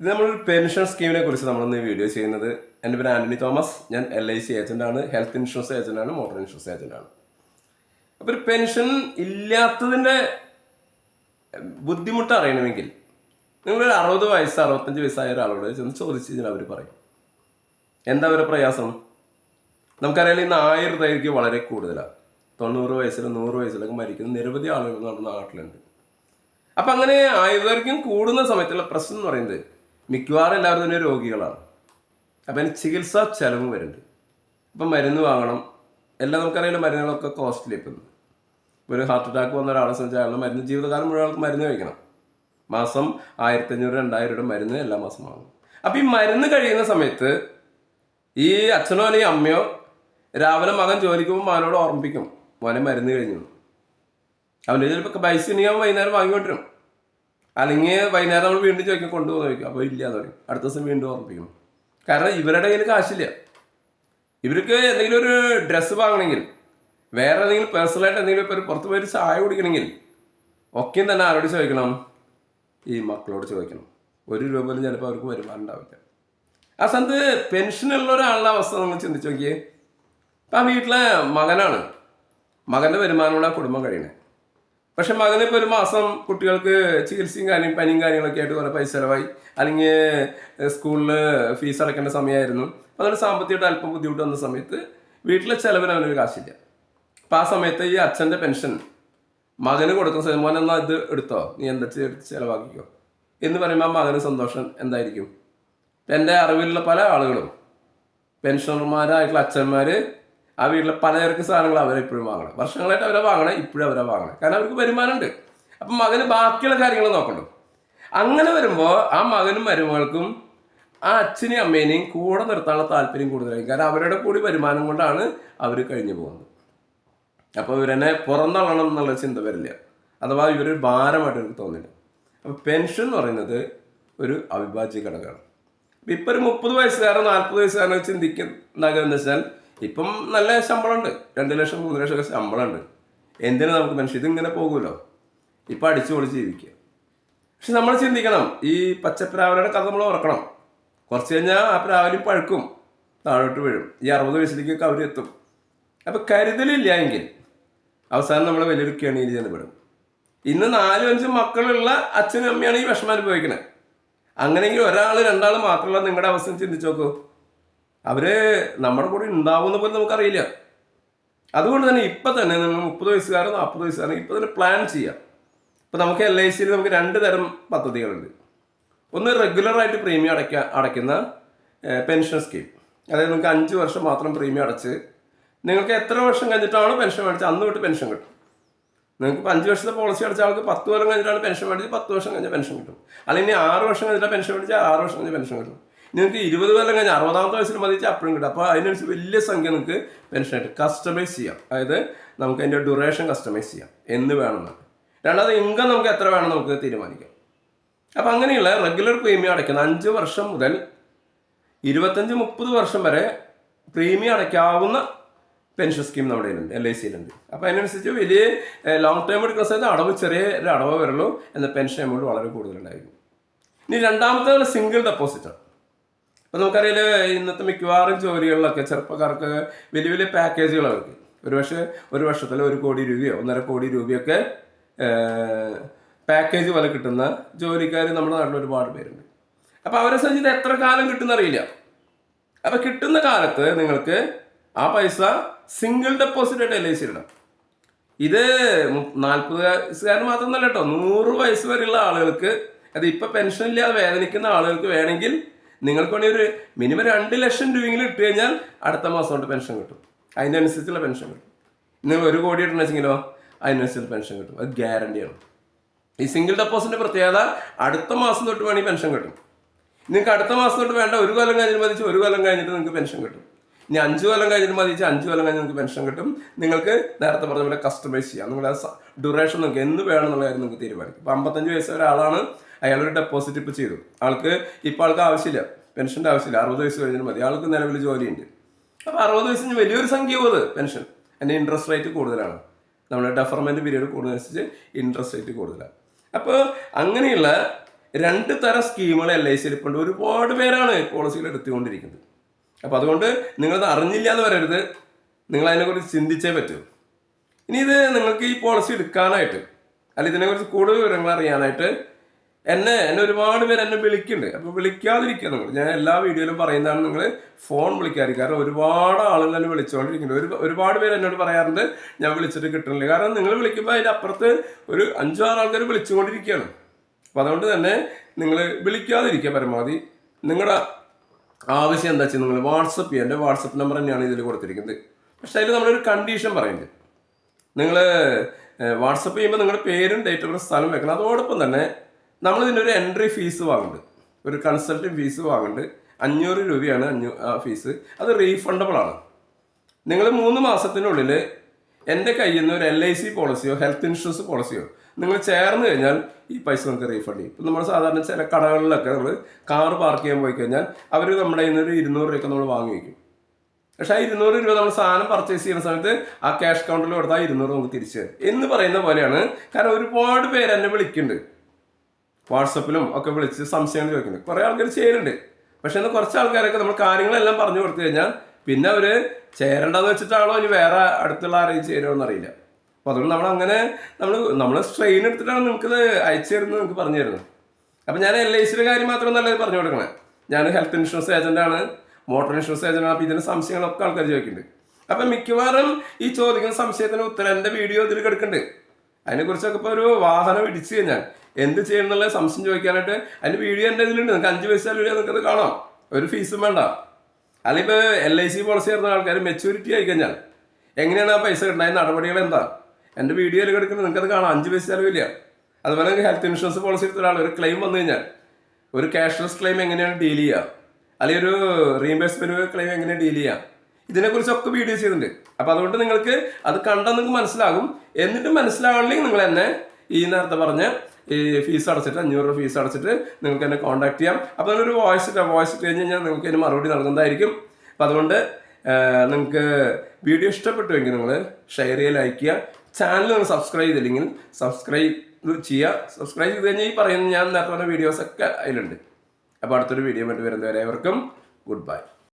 ഇത് നമ്മൾ പെൻഷൻ സ്കീമിനെ കുറിച്ച് നമ്മളൊന്ന് വീഡിയോ ചെയ്യുന്നത്. എന്റെ പേര് ആന്റണി തോമസ്. ഞാൻ എൽ ഐ സി ഏജന്റാണ് ഹെൽത്ത് ഇൻഷുറൻസ് ഏജന്റാണ് മോട്ടോർ ഇൻഷുറൻസ് ഏജന്റാണ് അപ്പോൾ ഒരു പെൻഷൻ ഇല്ലാത്തതിന്റെ ബുദ്ധിമുട്ട് അറിയണമെങ്കിൽ നിങ്ങളൊരു അറുപത് വയസ്സ് അറുപത്തഞ്ച് വയസ്സായ ഒരാളോട് ചെന്ന് ചോദിച്ചു കഴിഞ്ഞാൽ അവർ പറയും. എന്താ അവരുടെ പ്രയാസം? നമുക്കറിയാലോ ഇന്ന് ആയിരം രൂപയ്ക്ക് വളരെ കൂടുതലാണ് തൊണ്ണൂറ് വയസ്സിലും നൂറ് വയസ്സിലൊക്കെ മരിക്കുന്ന നിരവധി ആളുകൾ നമ്മുടെ നാട്ടിലുണ്ട്. അപ്പം അങ്ങനെ ആയുർദൈർഘ്യം കൂടുന്ന സമയത്തുള്ള പ്രശ്നം എന്ന് പറയുന്നത് മിക്കവാറും എല്ലാവരും തന്നെ രോഗികളാണ്. അപ്പം അതിന് ചികിത്സാ ചെലവ് വരുന്നുണ്ട്. ഇപ്പം മരുന്ന് വാങ്ങണം. എല്ലാം നമുക്കറിയാലോ മരുന്നുകളൊക്കെ കോസ്റ്റ്ലി ഇപ്പം ഒരു ഹാർട്ട് അറ്റാക്ക് വന്ന ഒരാളെ സംബന്ധിച്ച് അയാളുടെ മരുന്ന് ജീവിതകാലം മുഴുവൻ ആൾക്ക് മരുന്ന് കഴിക്കണം. മാസം ആയിരത്തി അഞ്ഞൂറ് രണ്ടായിരം രൂപ മരുന്ന് എല്ലാ മാസം വാങ്ങും. അപ്പം ഈ മരുന്ന് കഴിയുന്ന സമയത്ത് ഈ അച്ഛനോ അല്ലെങ്കിൽ അമ്മയോ രാവിലെ മകൻ ജോലിക്ക് പോകുമ്പോൾ മകനോട് ഓർമ്മിപ്പിക്കും മോനെ മരുന്ന് കഴിഞ്ഞു. അവന്റെ ചിലപ്പോൾ പൈസ അവൻ വൈകുന്നേരം വാങ്ങിക്കൊണ്ടിരും. അല്ലെങ്കിൽ വൈകുന്നേരം നമ്മൾ വീണ്ടും ചോദിക്കും കൊണ്ടുപോകാൻ ചോദിക്കും. അപ്പോൾ ഇല്ല എന്ന് അടുത്ത ദിവസം വീണ്ടും ഓർമ്മിപ്പിക്കണം കാരണം ഇവരുടെ കയ്യിൽ കാശില്ല. ഇവർക്ക് എന്തെങ്കിലും ഒരു ഡ്രസ്സ് വാങ്ങണമെങ്കിൽ വേറെ എന്തെങ്കിലും പേഴ്സണലായിട്ട് എന്തെങ്കിലും ഇപ്പോൾ പുറത്ത് പോയി ഒരു ചായ കുടിക്കണമെങ്കിൽ ഒക്കെയും തന്നെ ആരോട് ചോദിക്കണം. ഈ മക്കളോട് ചോദിക്കണം. ഒരു രൂപ പോലും ചിലപ്പോൾ അവർക്ക് വരുമാനം ഉണ്ടാവില്ല. ആ സ്ഥലത്ത് പെൻഷനുള്ള ഒരാളുടെ അവസ്ഥ നമ്മൾ ചിന്തിച്ച് നോക്കിയേ. ഇപ്പം ആ വീട്ടിലെ മകനാണ്. മകന്റെ വരുമാനമാണ് ആ കുടുംബം കഴിയണേ. പക്ഷെ മകനെ ഒരു മാസം കുട്ടികൾക്ക് ചികിത്സയും കാര്യം പനിയും കാര്യങ്ങളൊക്കെ ആയിട്ട് കുറേ പൈസ ചിലവായി. അല്ലെങ്കിൽ സ്കൂളിൽ ഫീസ് അടക്കേണ്ട സമയമായിരുന്നു അപ്പോൾ അതുകൊണ്ട് സാമ്പത്തികമായിട്ട് അല്പം ബുദ്ധിമുട്ട് വന്ന സമയത്ത് വീട്ടിലെ ചിലവിന് അവനൊരു കാശില്ല. അപ്പം ആ സമയത്ത് ഈ അച്ഛന്റെ പെൻഷൻ മകന് കൊടുക്കുന്ന സമയം മോൻ എന്നാൽ ഇത് എടുത്തോ? നീ എന്താ എടുത്ത് ചിലവാക്കിക്കോ? എന്ന് പറയുമ്പോൾ ആ മകന് സന്തോഷം എന്തായിരിക്കും? എന്റെ അറിവിലുള്ള പല ആളുകളും പെൻഷനർമാരായിട്ടുള്ള അച്ഛന്മാർ ആ വീട്ടിലെ പലചരക്ക് സാധനങ്ങൾ അവരെ ഇപ്പോഴും വാങ്ങണം. വർഷങ്ങളായിട്ട് അവരെ വാങ്ങണം ഇപ്പോഴും അവരെ വാങ്ങണം. കാരണം അവർക്ക് വരുമാനമുണ്ട്. അപ്പം മകന് ബാക്കിയുള്ള കാര്യങ്ങൾ നോക്കണം അങ്ങനെ വരുമ്പോൾ ആ മകനും മരുമകൾക്കും ആ അച്ഛനെയും അമ്മേനെയും കൂടെ നിർത്താനുള്ള താല്പര്യം കൂടുതലായിരിക്കും കാരണം അവരുടെ കൂടി വരുമാനം കൊണ്ടാണ് അവർ കഴിഞ്ഞു പോകുന്നത്. അപ്പോൾ ഇവരെന്നെ പുറന്തള്ളണം എന്നുള്ള ചിന്ത വരില്ല. അഥവാ ഇവരൊരു ഭാരമായിട്ട് എനിക്ക് തോന്നില്ല. അപ്പോൾ പെൻഷൻ എന്ന് പറയുന്നത് ഒരു അവിഭാജ്യ ഘടകമാണ്. ഇപ്പോൾ ഇപ്പം ഒരു മുപ്പത് വയസ്സുകാരൻ നാൽപ്പത് വയസ്സുകാരനോ ചിന്തിക്കുന്നാകുമെന്ന് വെച്ചാൽ ഇപ്പം നല്ല ശമ്പളമുണ്ട്. രണ്ട് ലക്ഷം മൂന്ന് ലക്ഷം ഒക്കെ ശമ്പളമുണ്ട്. എന്തിനാ നമുക്ക് മനുഷ്യ ഇതിങ്ങനെ പോകുമല്ലോ? ഇപ്പം അടിച്ചു പൊളിച്ച് ജീവിക്കുക. പക്ഷെ നമ്മൾ ചിന്തിക്കണം ഈ പച്ചപ്രാവലയുടെ കഥ നമ്മൾ ഓർക്കണം. കുറച്ച് കഴിഞ്ഞാൽ ആ പ്രാവലും പഴുക്കും താഴോട്ട് വീഴും. ഈ അറുപത് വയസ്സിലേക്കൊക്കെ എത്തും. അപ്പം കരുതലില്ല എങ്കിൽ അവസാനം നമ്മൾ വലിയൊരു കെണിയിൽ വിടും ഇന്ന് നാലും അഞ്ചും മക്കളുള്ള അച്ഛനും അമ്മയാണ് ഈ വിഷമം അനുഭവിക്കുന്നത് അങ്ങനെയെങ്കിൽ ഒരാൾ രണ്ടാൾ മാത്രമല്ല നിങ്ങളുടെ അവസ്ഥ ചിന്തിച്ചു നോക്കൂ. അവർ നമ്മുടെ കൂടെ ഉണ്ടാവുന്ന പോലും നമുക്കറിയില്ല. അതുകൊണ്ട് തന്നെ ഇപ്പം തന്നെ നിങ്ങൾ മുപ്പത് വയസ്സുകാരൻ നാൽപ്പത് വയസ്സുകാരൻ ഇപ്പം തന്നെ പ്ലാൻ ചെയ്യാം. ഇപ്പം നമുക്ക് എൽ ഐ സിയിൽ നമുക്ക് രണ്ട് തരം പദ്ധതികളുണ്ട്. ഒന്ന് റെഗുലർ ആയിട്ട് പ്രീമിയം അടയ്ക്ക അടയ്ക്കുന്ന പെൻഷൻ സ്കീം അതായത് നിങ്ങൾക്ക് അഞ്ച് വർഷം മാത്രം പ്രീമിയം അടച്ച് നിങ്ങൾക്ക് എത്ര വർഷം കഴിഞ്ഞിട്ടാണ് പെൻഷൻ മേടിച്ചത്? അന്ന് തൊട്ട് പെൻഷൻ കിട്ടും. നിങ്ങൾക്ക് ഇപ്പം അഞ്ച് വർഷത്തെ പോളിസി അടച്ച ആൾക്ക് പത്ത് വർഷം കഴിഞ്ഞിട്ടാണ് പെൻഷൻ മേടിച്ച് പത്ത് വർഷം കഴിഞ്ഞാൽ പെൻഷൻ കിട്ടും. അല്ലെങ്കിൽ ആറ് വർഷം കഴിഞ്ഞിട്ടാണ് പെൻഷൻ മേടിച്ചാൽ ആറ് വർഷം കഴിഞ്ഞാൽ പെൻഷൻ കിട്ടും. നിങ്ങൾക്ക് ഇരുപത് കൊല്ലം കഴിഞ്ഞാൽ അറുപതാമത്തെ വയസ്സിൽ മതിച്ചാൽ അപ്പോഴും കിട്ടും. അപ്പോൾ അതിനനുസരിച്ച് വലിയ സംഖ്യ നിങ്ങൾക്ക് പെൻഷനായിട്ട് കസ്റ്റമൈസ് ചെയ്യാം. അതായത് നമുക്ക് അതിന്റെ ഡ്യൂറേഷൻ കസ്റ്റമൈസ് ചെയ്യാം. എന്ന് വേണമെന്ന് രണ്ടാമത് ഇൻകം നമുക്ക് എത്ര വേണം നമുക്ക് തീരുമാനിക്കാം. അപ്പം അങ്ങനെയുള്ള റെഗുലർ പ്രീമിയം അടയ്ക്കുന്ന അഞ്ച് വർഷം മുതൽ ഇരുപത്തഞ്ച് മുപ്പത് വർഷം വരെ പ്രീമിയം അടയ്ക്കാവുന്ന പെൻഷൻ സ്കീം നമ്മുടെ ഉണ്ട് എൽ ഐ സിയിലുണ്ട് അപ്പോൾ അതിനനുസരിച്ച് വലിയ ലോങ് ടേം എടുക്കുന്ന സമയത്ത് അടവ് ചെറിയ ഒരു അടവ് വരുള്ളൂ എന്ന പെൻഷൻ എമൗണ്ട് വളരെ കൂടുതലുണ്ടായിരിക്കും. ഇനി രണ്ടാമത്തെ സിംഗിൾ ഡെപ്പോസിറ്റാണ് അപ്പോൾ നമുക്കറിയാം ഇന്നത്തെ മിക്കവാറും ജോലികളിലൊക്കെ ചെറുപ്പക്കാർക്ക് വലിയ വലിയ പാക്കേജുകളൊക്കെ ഒരു പക്ഷേ ഒരു വർഷത്തിൽ ഒരു കോടി രൂപയോ ഒന്നര കോടി രൂപയൊക്കെ പാക്കേജ് പോലെ കിട്ടുന്ന ജോലിക്കാർ നമ്മുടെ നാട്ടിൽ ഒരുപാട് പേരുണ്ട്. അപ്പോൾ അവരെ സംബന്ധിച്ച് എത്ര കാലം കിട്ടുന്ന അറിയില്ല അപ്പോൾ കിട്ടുന്ന കാലത്ത് നിങ്ങൾക്ക് ആ പൈസ സിംഗിൾ ഡെപ്പോസിറ്റ് ആയിട്ട് എൽ ഐ സി ഇടണം ഇത് നാൽപ്പത് വയസ്സുകാരൻ മാത്രമൊന്നുമല്ല കേട്ടോ നൂറ് വയസ്സ് വരെയുള്ള ആളുകൾക്ക് അത് ഇപ്പം പെൻഷൻ ഇല്ലാതെ വേദനിക്കുന്ന ആളുകൾക്ക് വേണമെങ്കിൽ നിങ്ങൾക്ക് വേണമെങ്കിൽ ഒരു മിനിമം രണ്ട് ലക്ഷം രൂപയെങ്കിലും ഇട്ട് കഴിഞ്ഞാൽ അടുത്ത മാസം കൊണ്ട് പെൻഷൻ കിട്ടും. അതിനനുസരിച്ചുള്ള പെൻഷൻ കിട്ടും. നിങ്ങൾ ഒരു കോടി ഇട്ടെന്ന് വെച്ചെങ്കിലോ അതിനനുസരിച്ച് പെൻഷൻ കിട്ടും. അത് ഗ്യാരണ്ടിയാണ് ഈ സിംഗിൾ ഡെപ്പോസിറ്റിന്റെ പ്രത്യേകത അടുത്ത മാസം തൊട്ട് വേണമെങ്കിൽ പെൻഷൻ കിട്ടും. നിങ്ങൾക്ക് അടുത്ത മാസം തൊട്ട് വേണ്ട ഒരു കൊല്ലം കഴിഞ്ഞിട്ട് മതിച്ച് ഒരു കൊല്ലം കഴിഞ്ഞിട്ട് നിങ്ങൾക്ക് പെൻഷൻ കിട്ടും. ഇനി അഞ്ച് കൊല്ലം കഴിഞ്ഞിട്ട് മതിച്ച് അഞ്ച് കൊല്ലം കഴിഞ്ഞ് നിങ്ങൾക്ക് പെൻഷൻ കിട്ടും. നിങ്ങൾക്ക് നേരത്തെ പറഞ്ഞ പോലെ കസ്റ്റമൈസ് ചെയ്യാം. നിങ്ങളുടെ ഡ്യൂറേഷൻ നിങ്ങൾക്ക് എന്ന് വേണം എന്നുള്ള കാര്യം നിങ്ങൾക്ക് തീരുമാനിക്കും. ഇപ്പം അമ്പത്തഞ്ച് വയസ്സ് ഒരാളാണ്. അയാളൊരു ഡെപ്പോസിറ്റ് ഇപ്പോൾ ചെയ്തു. ആൾക്ക് ഇപ്പോൾ ആൾക്ക് ആവശ്യമില്ല. പെൻഷന്റെ ആവശ്യമില്ല. അറുപത് വയസ്സ് കഴിഞ്ഞാൽ മതി. ആൾക്ക് നിലവിൽ ജോലിയുണ്ട്. അപ്പോൾ അറുപത് വയസ്സിന് വലിയൊരു സംഖ്യ അത് പെൻഷൻ അതിന്റെ ഇൻട്രസ്റ്റ് റേറ്റ് കൂടുതലാണ്. നമ്മുടെ ഡെഫർമെന്റ് പീരീഡ് കൂടുന്നതനുസരിച്ച് ഇൻട്രസ്റ്റ് റേറ്റ് കൂടുതലാണ്. അപ്പോൾ അങ്ങനെയുള്ള രണ്ട് തരം സ്കീമുകൾ എൽ ഐ സിയിൽ ഇപ്പോൾ ഒരുപാട് പേരാണ് പോളിസികൾ എടുത്തുകൊണ്ടിരിക്കുന്നത്. അപ്പോൾ അതുകൊണ്ട് നിങ്ങളത് അറിഞ്ഞില്ല എന്ന് പറയരുത്. നിങ്ങൾ അതിനെക്കുറിച്ച് ചിന്തിച്ചേ പറ്റൂ. ഇനി ഇത് നിങ്ങൾക്ക് ഈ പോളിസി എടുക്കാനായിട്ട് അല്ല ഇതിനെക്കുറിച്ച് കൂടുതൽ വിവരങ്ങൾ അറിയാനായിട്ട് എന്നെ എന്നെ ഒരുപാട് പേര് എന്നെ വിളിക്കുന്നുണ്ട്. അപ്പോൾ വിളിക്കാതിരിക്കുക നിങ്ങൾ ഞാൻ എല്ലാ വീഡിയോയിലും പറയുന്നതാണ് നിങ്ങൾ ഫോൺ വിളിക്കാതിരിക്കുക. കാരണം ഒരുപാട് ആളുകൾ എന്നെ വിളിച്ചുകൊണ്ടിരിക്കുന്നുണ്ട് ഒരു ഒരുപാട് പേര് എന്നോട് പറയാറുണ്ട് ഞാൻ വിളിച്ചിട്ട് കിട്ടുന്നില്ല കാരണം നിങ്ങൾ വിളിക്കുമ്പോൾ അതിന്റെ അപ്പുറത്ത് ഒരു അഞ്ചോ ആറ് ആൾക്കാർ വിളിച്ചുകൊണ്ടിരിക്കുകയാണ്. അപ്പോൾ അതുകൊണ്ട് തന്നെ നിങ്ങൾ വിളിക്കാതിരിക്കുക പരമാവധി. നിങ്ങളുടെ ആവശ്യം എന്താ വെച്ചാൽ നിങ്ങൾ വാട്സപ്പ് ചെയ്യുക എന്റെ വാട്സപ്പ് നമ്പർ തന്നെയാണ് ഇതിൽ കൊടുത്തിരിക്കുന്നത്. പക്ഷേ അതിൽ നമ്മളൊരു കണ്ടീഷൻ പറയുന്നുണ്ട് നിങ്ങൾ വാട്സപ്പ് ചെയ്യുമ്പോൾ നിങ്ങളുടെ പേരും ഡേറ്റ് ഓഫ് ബർത്ത് സ്ഥലം വെക്കണം. അതോടൊപ്പം തന്നെ നമ്മൾ ഇതിനൊരു എൻട്രി ഫീസ് വാങ്ങുന്നുണ്ട്. ഒരു കൺസൾട്ടിങ് ഫീസ് വാങ്ങുന്നുണ്ട്. അഞ്ഞൂറ് രൂപയാണ് അഞ്ഞൂ ഫീസ് അത് റീഫണ്ടബിൾ ആണ്. നിങ്ങൾ മൂന്ന് മാസത്തിനുള്ളിൽ എന്റെ കയ്യിൽ നിന്ന് ഒരു എൽ ഐ സി പോളിസിയോ ഹെൽത്ത് ഇൻഷുറൻസ് പോളിസിയോ നിങ്ങൾ ചേർന്ന് കഴിഞ്ഞാൽ ഈ പൈസ നമുക്ക് റീഫണ്ട് ചെയ്യും. ഇപ്പം നമ്മൾ സാധാരണ ചില കടകളിലൊക്കെ നമ്മൾ കാർ പാർക്ക് ചെയ്യാൻ പോയി കഴിഞ്ഞാൽ അവർ നമ്മുടെ കയ്യിൽ നിന്ന് ഇരുന്നൂറ് രൂപയൊക്കെ നമ്മൾ വാങ്ങി വയ്ക്കും. പക്ഷെ ആ ഇരുന്നൂറ് രൂപ നമ്മൾ സാധനം പർച്ചേസ് ചെയ്യുന്ന സമയത്ത് ആ ക്യാഷ് കൗണ്ടറിൽ കൊടുത്താൽ ഇരുന്നൂറ് നമുക്ക് തിരിച്ചു തരും. എന്ന് പറയുന്ന പോലെയാണ്. കാരണം ഒരുപാട് പേര് എന്നെ വിളിക്കുന്നുണ്ട്. വാട്സപ്പിലും ഒക്കെ വിളിച്ച് സംശയങ്ങൾ ചോദിക്കുന്നത് കുറേ ആൾക്കാർ ചെയ്യലുണ്ട്. പക്ഷെ എന്നാൽ കുറച്ച് ആൾക്കാരൊക്കെ നമ്മൾ കാര്യങ്ങളെല്ലാം പറഞ്ഞു കൊടുത്തു കഴിഞ്ഞാൽ പിന്നെ അവർ ചേരേണ്ടതെന്ന് വെച്ചിട്ടാണോ ഇനി വേറെ അടുത്തുള്ള ആരെയും ചേരുമോ അറിയില്ല. അപ്പോൾ അതുകൊണ്ട് നമ്മൾ അങ്ങനെ നമ്മൾ നമ്മൾ സ്ട്രെയിൻ എടുത്തിട്ടാണ് നിങ്ങൾക്ക് അയച്ചു തരുന്നത് നിങ്ങൾക്ക് പറഞ്ഞു തരുന്നത്. അപ്പം ഞാൻ എൽ ഐ സിയുടെ കാര്യം മാത്രമൊന്നല്ല പറഞ്ഞു കൊടുക്കണേ. ഞാൻ ഹെൽത്ത് ഇൻഷുറൻസ് ഏജന്റാണ്. മോട്ടോർ ഇൻഷുറൻസ് ഏജന്റാണ്. അപ്പോൾ ഇതിന്റെ സംശയങ്ങളൊക്കെ ആൾക്കാർ ചോദിക്കുന്നുണ്ട്. അപ്പം മിക്കവാറും ഈ ചോദിക്കുന്ന സംശയത്തിന് ഉത്തരം എന്റെ വീഡിയോ ഇതിൽ കിടക്കുന്നുണ്ട്. അതിനെക്കുറിച്ചൊക്കെ ഇപ്പോൾ ഒരു വാഹനം ഇടിച്ചു കഴിഞ്ഞാൽ എന്ത് ചെയ്യണം എന്നുള്ള സംശയം ചോദിക്കാനായിട്ട് അതിന്റെ വീഡിയോ എന്റെ ഇതിലുണ്ട്. നിങ്ങൾക്ക് അഞ്ച് പൈസ വീഡിയോ നിങ്ങൾക്കത് കാണാം. ഒരു ഫീസും വേണ്ട. അല്ലെങ്കിൽ എൽ ഐ സി പോളിസി ചേർന്ന ആൾക്കാർ മെച്ചൂരിറ്റി ആയി കഴിഞ്ഞാൽ എങ്ങനെയാണ് ആ പൈസ കിട്ടുന്നത്? നടപടികൾ എന്താ? എന്റെ വീഡിയോയിൽ കിടക്കുന്നത് അത് കാണാം. അഞ്ച് പൈസ ചിലവില്ല അതുപോലെ ഹെൽത്ത് ഇൻഷുറൻസ് പോളിസി എടുത്ത ഒരാൾ ഒരു ക്ലെയിം വന്നു കഴിഞ്ഞാൽ ഒരു ക്യാഷ്ലെസ് ക്ലെയിം എങ്ങനെയാണ് ഡീൽ ചെയ്യുക? അല്ലെങ്കിൽ ഒരു റീഇംബേഴ്സ്മെന്റ് ക്ലെയിം എങ്ങനെ ഡീൽ ചെയ്യാം ഇതിനെക്കുറിച്ചൊക്കെ വീഡിയോ ചെയ്തിട്ടുണ്ട്. അപ്പോൾ അതുകൊണ്ട് നിങ്ങൾക്ക് അത് കണ്ടാൽ നിങ്ങൾക്ക് മനസ്സിലാകും. എന്നിട്ട് മനസ്സിലാവണമെങ്കിൽ നിങ്ങൾ എന്നെ ഈ നേരത്തെ പറഞ്ഞ ഫീസ് അടച്ചിട്ട് അഞ്ഞൂറ് രൂപ ഫീസ് അടച്ചിട്ട് നിങ്ങൾക്ക് എന്നെ കോൺടാക്ട് ചെയ്യാം. അപ്പോൾ ഒരു വോയിസ് വോയിസ് ഇട്ട് കഴിഞ്ഞ് കഴിഞ്ഞാൽ നിങ്ങൾക്ക് അതിന് മറുപടി നൽകുന്നതായിരിക്കും. അപ്പം അതുകൊണ്ട് നിങ്ങൾക്ക് വീഡിയോ ഇഷ്ടപ്പെട്ടുവെങ്കിൽ നിങ്ങൾ ഷെയർ ചെയ്യുക ലൈക്ക് ചെയ്യുക. ചാനൽ നിങ്ങൾ സബ്സ്ക്രൈബ് ചെയ്തില്ലെങ്കിൽ സബ്സ്ക്രൈബ് ചെയ്യുക. സബ്സ്ക്രൈബ് ചെയ്ത് കഴിഞ്ഞാൽ ഈ പറയുന്ന ഞാൻ നേരത്തെ പറഞ്ഞ വീഡിയോസൊക്കെ അതിലുണ്ട്. അപ്പോൾ അടുത്തൊരു വീഡിയോ വേണ്ടി വരുന്നവരെ അവർക്കും ഗുഡ് ബൈ